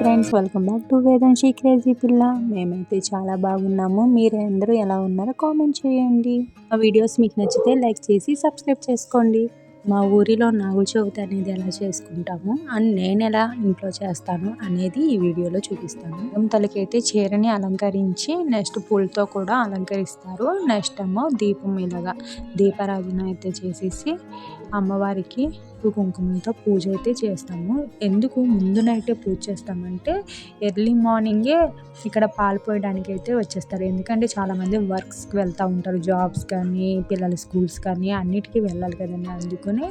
Friends welcome back to Vedamshi crazy పిల్ల మేమైతే చాలా బాగున్నాము. మీరే అందరూ ఎలా ఉన్నారో కామెంట్ చేయండి. మా వీడియోస్ మీకు నచ్చితే లైక్ చేసి సబ్స్క్రైబ్ చేసుకోండి. మా ఊరిలో నాగుల చవితి అనేది ఎలా చేసుకుంటాము అండ్ నేను ఎలా ఇంట్లో చేస్తాను అనేది ఈ వీడియోలో చూపిస్తాను. తలకైతే చీరని అలంకరించి నెక్స్ట్ పూలతో కూడా అలంకరిస్తారు. నెక్స్ట్ ఏమో దీపం ఇలాగా దీపారాధన అయితే చేసేసి అమ్మవారికి కుంకుమతో పూజ అయితే చేస్తాము. ఎందుకు ముందు నైటే పూజ చేస్తామంటే ఎర్లీ మార్నింగే ఇక్కడ పాలు పోయడానికి అయితే వచ్చేస్తారు. ఎందుకంటే చాలామంది వర్క్స్కి వెళ్తూ ఉంటారు జాబ్స్ కానీ పిల్లల స్కూల్స్ కానీ అన్నిటికీ వెళ్ళాలి కదండి. అందుకని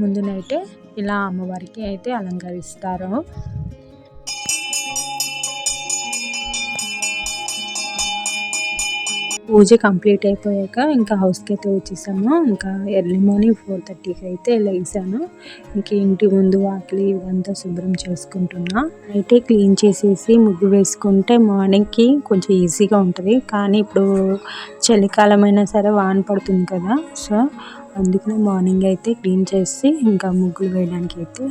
ముందు నైటే ఇలా అమ్మవారికి అయితే అలంకరిస్తారు. పూజ కంప్లీట్ అయిపోయాక ఇంకా హౌస్కి అయితే వచ్చేసాము. ఇంకా ఎర్లీ మార్నింగ్ ఫోర్ థర్టీకి అయితే లేసాను. ఇంక ఇంటి ముందు వాకిలి ఇదంతా శుభ్రం చేసుకుంటున్నా. అయితే క్లీన్ చేసేసి ముగ్గు వేసుకుంటే మార్నింగ్కి కొంచెం ఈజీగా ఉంటుంది. కానీ ఇప్పుడు చలికాలమైనా సరే వాన పడుతుంది కదా సో అందుకనే మార్నింగ్ అయితే క్లీన్ చేసి ఇంకా ముగ్గులు వేయడానికి అయితే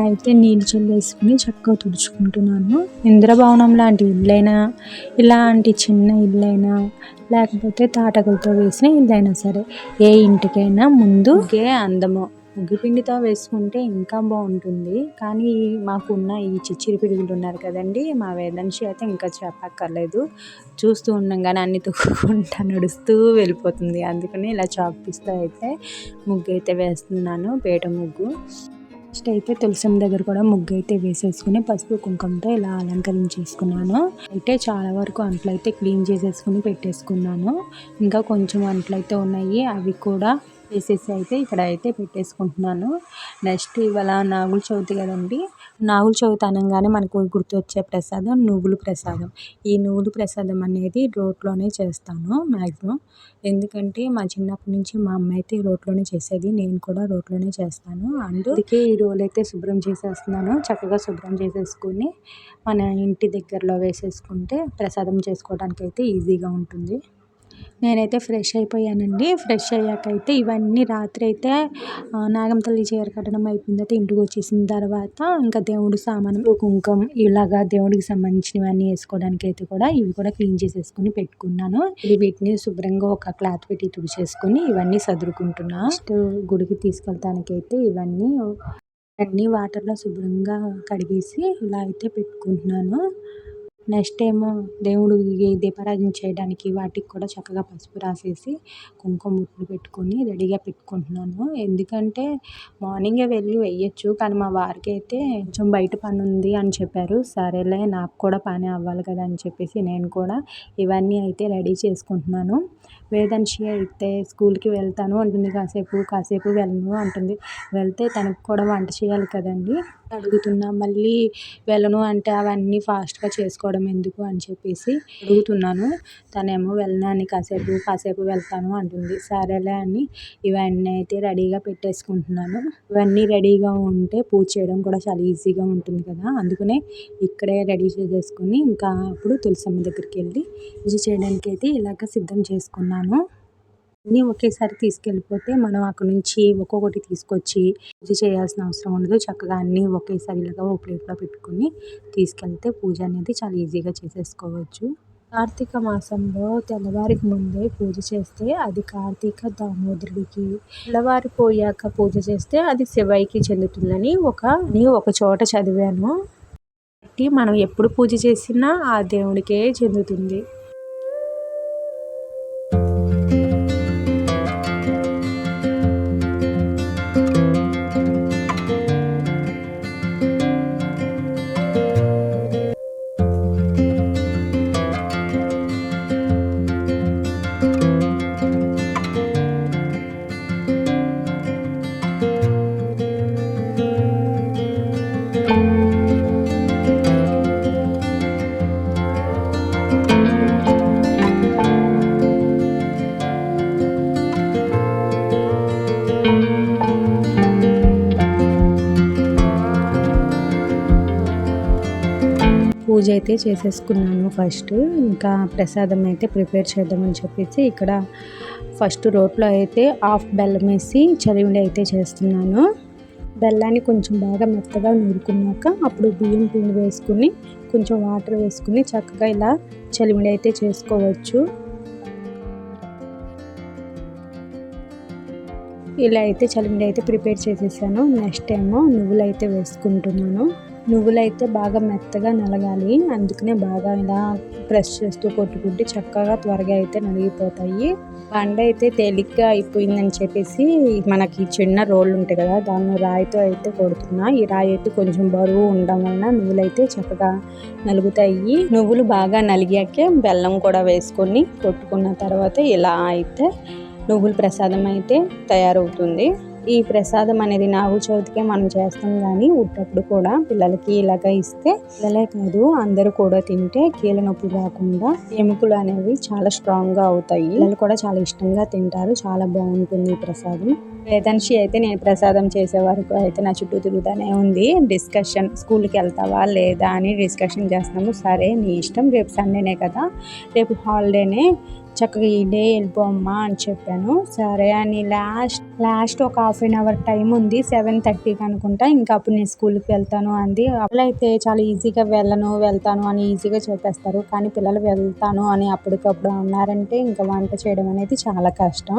అయితే నీళ్ళు చల్లేసుకుని చక్కగా తుడుచుకుంటున్నాను. ఇంద్రభవనం లాంటి ఇల్లైనా ఇలాంటి చిన్న ఇల్లైనా లేకపోతే తాటకలతో వేసిన ఇల్లైనా సరే ఏ ఇంటికైనా ముందు అందము. పిండితో వేసుకుంటే ఇంకా బాగుంటుంది. కానీ మాకున్న ఈ చిచ్చిరి పిడుగులు ఉన్నారు కదండి మా వేదంశి అయితే ఇంకా చెప్పక్కర్లేదు చూస్తూ ఉండగానే అన్ని తొక్కుకుంటా నడుస్తూ వెళ్ళిపోతుంది. అందుకని ఇలా చాపిస్తూ అయితే ముగ్గు అయితే వేస్తున్నాను పేట ముగ్గు. నెక్స్ట్ అయితే తులసం దగ్గర కూడా ముగ్గు అయితే వేసేసుకుని పసుపు కుంకుమతో ఇలా అలంకరించేసుకున్నాను. అయితే చాలా వరకు అంట్లు అయితే క్లీన్ చేసేసుకుని పెట్టేసుకున్నాను. ఇంకా కొంచెం అంట్లు అయితే ఉన్నాయి అవి కూడా వేసేసి అయితే ఇక్కడ అయితే పెట్టేసుకుంటున్నాను. నెక్స్ట్ ఇవాళ నాగుల చవితి కదండి. నాగుల చవితి అనగానే మనకు గుర్తొచ్చే ప్రసాదం నువ్వుల ప్రసాదం. ఈ నువ్వుల ప్రసాదం అనేది రోట్లోనే చేస్తాను మ్యాక్సిమం ఎందుకంటే మా చిన్నప్పటి నుంచి మా అమ్మ అయితే రోట్లోనే చేసేది నేను కూడా రోట్లోనే చేస్తాను. అందుకే ఈ రోజు అయితే శుభ్రం చేసేస్తున్నాను చక్కగా శుభ్రం చేసేసుకుని మన ఇంటి దగ్గరలో వేసేసుకుంటే ప్రసాదం చేసుకోవడానికి అయితే ఈజీగా ఉంటుంది. నేనైతే ఫ్రెష్ అయిపోయానండి. ఫ్రెష్ అయ్యాక అయితే ఇవన్నీ రాత్రి అయితే నాగం తల్లి చీర కట్టడం అయిపోయిన ఇంటికి వచ్చేసిన తర్వాత ఇంకా దేవుడు సామాను కుంకుమ ఇలాగా దేవుడికి సంబంధించినవన్నీ వేసుకోవడానికి అయితే కూడా ఇవి కూడా క్లీన్ చేసేసుకుని పెట్టుకున్నాను. వీటిని శుభ్రంగా ఒక క్లాత్ పెట్టి తుడిచేసుకుని ఇవన్నీ సదురుకుంటున్నా. నెక్స్ట్ గుడికి తీసుకెళ్తానికైతే ఇవన్నీ అన్నీ వాటర్లో శుభ్రంగా కడిగేసి ఇలా అయితే పెట్టుకుంటున్నాను. నెక్స్ట్ ఏమో దేవుడికి దీపారాధన చేయడానికి వాటికి కూడా చక్కగా పసుపు రాసేసి కుంకుమ బొట్లు పెట్టుకొని రెడీగా పెట్టుకుంటున్నాను. ఎందుకంటే మార్నింగే వెళ్ళి వేయచ్చు కానీ మా వారికి అయితే కొంచెం బయట పని ఉంది అని చెప్పారు. సరేలే నాకు కూడా పని అవ్వాలి కదా అని చెప్పేసి నేను కూడా ఇవన్నీ అయితే రెడీ చేసుకుంటున్నాను. వేదాంశి అయితే స్కూల్కి వెళ్తాను అంటుంది కాసేపు కాసేపు వెళ్ళను అంటుంది. వెళ్తే తనకు కూడా వంట చేయాలి కదండి. అడుగుతున్నా మళ్ళీ వెళ్ళను అంటే అవన్నీ ఫాస్ట్గా చేసుకోవడం ఎందుకు అని చెప్పేసి అడుగుతున్నాను. తనేమో వెళ్ళను కాసేపు కాసేపు వెళ్తాను అంటుంది. సరేలే అని ఇవన్నీ అయితే రెడీగా పెట్టేసుకుంటున్నాను. ఇవన్నీ రెడీగా ఉంటే పూజ చేయడం కూడా చాలా ఈజీగా ఉంటుంది కదా. అందుకనే ఇక్కడే రెడీ చేసేసుకుని ఇంకా అప్పుడు తులసమ్మ దగ్గరికి వెళ్ళి పూజ చేయడానికి అయితే ఇలాగ సిద్ధం చేసుకున్నాను. అన్నీ ఒకేసారి తీసుకెళ్ళిపోతే మనం అక్కడ నుంచి ఒక్కొక్కటి తీసుకొచ్చి పూజ చేయాల్సిన అవసరం ఉండదు. చక్కగా అన్నీ ఒకేసారి ఇలాగా ఒక ప్లేట్లో పెట్టుకుని తీసుకెళ్తే పూజ అనేది చాలా ఈజీగా చేసేసుకోవచ్చు. కార్తీక మాసంలో తెల్లవారికి ముందే పూజ చేస్తే అది కార్తీక దామోదరుడికి. తెల్లవారిపోయాక పూజ చేస్తే అది శివయ్యకి చెందుతుందని ఒక ఒక చోట చదివాను. మనం ఎప్పుడు పూజ చేసినా ఆ దేవుడికే చెందుతుంది. పూజ అయితే చేసేసుకున్నాను ఫస్ట్ ఇంకా ప్రసాదం అయితే ప్రిపేర్ చేద్దామని చెప్పేసి ఇక్కడ ఫస్ట్ రోట్లో అయితే హాఫ్ బెల్లం వేసి చదివిండి అయితే చేస్తున్నాను. బెల్లాన్ని కొంచెం బాగా మెత్తగా నూరుకున్నాక అప్పుడు బియ్యం పిండి వేసుకుని కొంచెం వాటర్ వేసుకుని చక్కగా ఇలా చలిమిడి అయితే చేసుకోవచ్చు. ఇలా అయితే చలిమిడి అయితే ప్రిపేర్ చేసేసాను. నెక్స్ట్ ఏమో నువ్వులు అయితే వేసుకుంటున్నాను. నువ్వులైతే బాగా మెత్తగా నలగాలి. అందుకనే బాగా ఇలా ప్రెస్ చేస్తూ కొట్టుకుంటే చక్కగా త్వరగా అయితే నలిగిపోతాయి. బండ అయితే తేలిగ్గా అయిపోయిందని చెప్పేసి మనకి చిన్న రోళ్ళు ఉంటాయి కదా దాన్ని రాయితో అయితే కొడుతున్నా. ఈ రాయి అయితే కొంచెం బరువు ఉండడం వలన నువ్వులు అయితే చక్కగా నలుగుతాయి. నువ్వులు బాగా నలిగాకే బెల్లం కూడా వేసుకొని కొట్టుకున్న తర్వాత ఇలా అయితే నువ్వుల ప్రసాదం అయితే తయారవుతుంది. ఈ ప్రసాదం అనేది నాగు చవితికే మనం చేస్తాం కానీ ఉట్టప్పుడు కూడా పిల్లలకి ఇలాగ ఇస్తే పిల్లలే కాదు అందరూ కూడా తింటే కీళ్ళ నొప్పి రాకుండా ఎముకలు అనేవి చాలా స్ట్రాంగ్గా అవుతాయి. పిల్లలు కూడా చాలా ఇష్టంగా తింటారు. చాలా బాగుంటుంది ఈ ప్రసాదం. వేదాంశి అయితే నేను ప్రసాదం చేసే వరకు అయితే నా చుట్టూ తిరుగుతానే ఉంది. డిస్కషన్ స్కూల్కి వెళ్తావా లేదా అని డిస్కషన్ చేస్తున్నాము. సరే నీ ఇష్టం. రేపు సండేనే కదా. రేపు హాలిడేనే. చక్కగా ఇదే వెళ్ళిపోమ్మా అని చెప్పాను. సరే అని లాస్ట్ లాస్ట్ ఒక హాఫ్ అన్ అవర్ టైం ఉంది. సెవెన్ థర్టీకి అనుకుంటా. ఇంకా అప్పుడు నేను స్కూల్కి వెళ్తాను అంది. అయితే చాలా ఈజీగా వెళ్ళను వెళ్తాను అని ఈజీగా చెప్పేస్తారు. కానీ పిల్లలు వెళ్తాను అని అప్పటికప్పుడు అన్నారంటే ఇంకా వంట చేయడం అనేది చాలా కష్టం.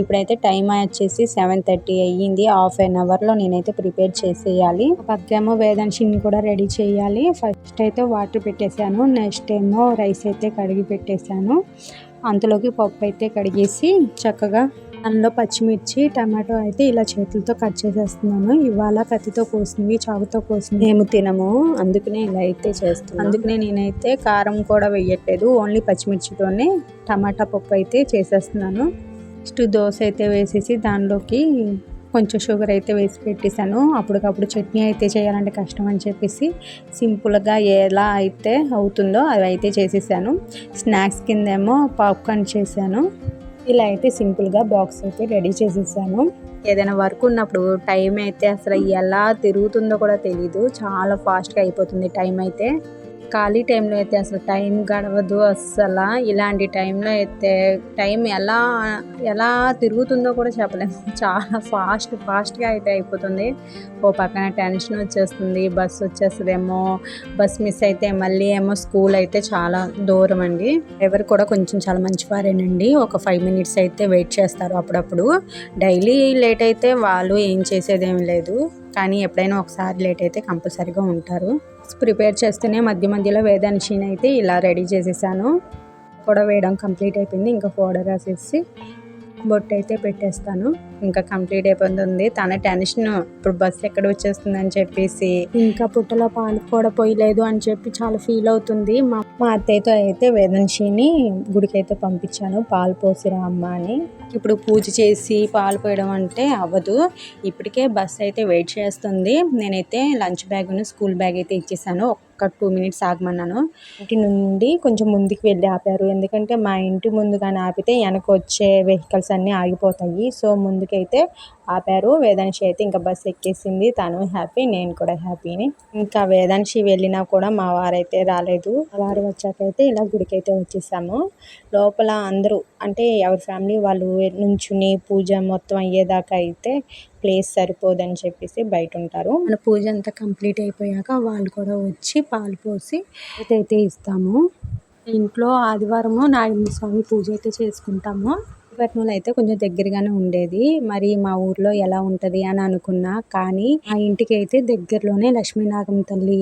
ఇప్పుడైతే టైం వచ్చేసి సెవెన్ థర్టీ అయ్యింది. హాఫ్ అన్ అవర్లో నేనైతే ప్రిపేర్ చేసేయాలి. పక్కేమో వేదన్షిని కూడా రెడీ చేయాలి. ఫస్ట్ అయితే వాటర్ పెట్టేశాను. నెక్స్ట్ ఏమో రైస్ అయితే కడిగి పెట్టేశాను. అంతలోకి పప్పు అయితే కడిగేసి చక్కగా అందులో పచ్చిమిర్చి టమాటో అయితే ఇలా చేతులతో కట్ చేసేస్తున్నాను. ఇవాళ కత్తితో కోసినవి చాకుతో కోసినవి మేము తినము. అందుకనే ఇలా అయితే చేస్తున్నాను అందుకనే నేనైతే కారం కూడా వేయట్లేదు. ఓన్లీ పచ్చిమిర్చితోనే టమాటా పప్పు అయితే చేసేస్తున్నాను. నెక్స్ట్ దోశ అయితే వేసేసి దానిలోకి కొంచెం షుగర్ అయితే వేసి పెట్టేశాను. అప్పటికప్పుడు చట్నీ అయితే చేయాలంటే కష్టం అని చెప్పేసి సింపుల్గా ఎలా అయితే అవుతుందో అది అయితే చేసేసాను. స్నాక్స్ కిందేమో పాప్కార్న్ చేశాను. ఇలా అయితే సింపుల్గా బాక్స్ అయితే రెడీ చేసేసాను. ఏదైనా వర్క్ ఉన్నప్పుడు టైం అయితే అసలు ఎలా తిరుగుతుందో కూడా తెలీదు. చాలా ఫాస్ట్గా అయిపోతుంది టైం అయితే. ఖాళీ టైంలో అయితే అసలు టైం గడవదు అస్సలు. ఇలాంటి టైంలో అయితే టైం ఎలా ఎలా తిరుగుతుందో కూడా చెప్పలేము చాలా ఫాస్ట్ ఫాస్ట్గా అయితే అయిపోతుంది. ఓ పక్కన టెన్షన్ వచ్చేస్తుంది బస్సు వచ్చేస్తుందేమో బస్ మిస్ అయితే మళ్ళీ ఏమో స్కూల్ అయితే చాలా దూరం అండి. డ్రైవర్ కూడా కొంచెం చాలా మంచివారేనండి ఒక ఫైవ్ మినిట్స్ అయితే వెయిట్ చేస్తారు అప్పుడప్పుడు. డైలీ లేట్ అయితే వాళ్ళు ఏం చేసేదేం లేదు. కానీ ఎప్పుడైనా ఒకసారి లేట్ అయితే కంపల్సరీగా ఉంటారు. ప్రిపేర్ చేస్తూనే మధ్య మధ్యలో వేదానిషిని అయితే ఇలా రెడీ చేసేసాను. కూడా వేయడం కంప్లీట్ అయిపోయింది. ఇంకా పౌడర్ రాసేసి బొట్టు అయితే పెట్టేస్తాను. ఇంకా కంప్లీట్ అయిపోతుంది. తన టెన్షన్ ఇప్పుడు బస్సు ఎక్కడ వచ్చేస్తుంది అని చెప్పేసి ఇంకా పుట్టలో పాలు కూడా పోయలేదు అని చెప్పి చాలా ఫీల్ అవుతుంది. మా మా అత్తయ్యతో అయితే వేదన్షిని గుడికి అయితే పంపించాను. పాలు పోసిరా అమ్మ అని. ఇప్పుడు పూజ చేసి పాలు పోయడం అంటే అవ్వదు. ఇప్పటికే బస్ అయితే వెయిట్ చేస్తుంది. నేనైతే లంచ్ బ్యాగ్ను స్కూల్ బ్యాగ్ అయితే ఇచ్చేసాను. ఒక్క టూ మినిట్స్ ఆగమన్నాను. ఇంటి నుండి కొంచెం ముందుకు వెళ్ళి ఆపారు. ఎందుకంటే మా ఇంటి ముందు కానీ ఆపితే వెనక వచ్చే వెహికల్స్ అన్నీ ఆగిపోతాయి. సో అయితే ఆపారు. వేదాంశి అయితే ఇంకా బస్సు ఎక్కేసింది. తను హ్యాపీ నేను కూడా హ్యాపీని ఇంకా వేదాంశి వెళ్ళినా కూడా మా వారైతే రాలేదు. వారు వచ్చాకైతే ఇలా గుడికి అయితే వచ్చేసాము. లోపల అందరూ అంటే ఎవరి ఫ్యామిలీ వాళ్ళు నుంచుని పూజ మొత్తం అయ్యేదాకా అయితే ప్లేస్ సరిపోదని చెప్పేసి బయట ఉంటారు. మన పూజ అంతా కంప్లీట్ అయిపోయాక వాళ్ళు కూడా వచ్చి పాలు పోసి అయితే ఇస్తాము. ఇంట్లో ఆదివారము నాగేంద్ర స్వామి పూజ అయితే చేసుకుంటాము. కర్నూలు అయితే కొంచెం దగ్గరగానే ఉండేది. మరి మా ఊర్లో ఎలా ఉంటుంది అని అనుకున్నా. కానీ ఆ ఇంటికి అయితే దగ్గరలోనే లక్ష్మీనాగం తల్లి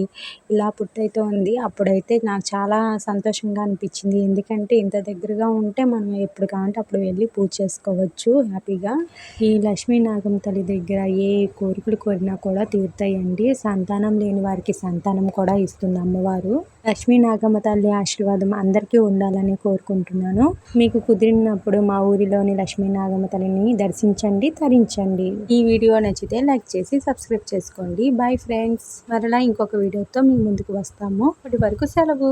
ఇలా పుట్టయితే ఉంది. అప్పుడైతే నాకు చాలా సంతోషంగా అనిపించింది. ఎందుకంటే ఇంత దగ్గరగా ఉంటే మనం ఎప్పుడు కావాలంటే అప్పుడు వెళ్ళి పూజ చేసుకోవచ్చు హ్యాపీగా. ఈ లక్ష్మీనాగం తల్లి దగ్గర ఏ కోరికలు కోరినా కూడా తీరుతాయండి. సంతానం లేని వారికి సంతానం కూడా ఇస్తుంది అమ్మవారు. లక్ష్మీ నాగమ్మ తల్లి ఆశీర్వాదం అందరికీ ఉండాలని కోరుకుంటున్నాను. మీకు కుదిరినప్పుడు మా ఊరు లక్ష్మీ లక్ష్మీనాగమ్మ తల్లిని దర్శించండి తరించండి. ఈ వీడియో నచ్చితే లైక్ చేసి సబ్స్క్రైబ్ చేసుకోండి. బాయ్ ఫ్రెండ్స్ మరలా ఇంకొక వీడియోతో మీ ముందుకు వస్తాము. అప్పటి వరకు సెలవు.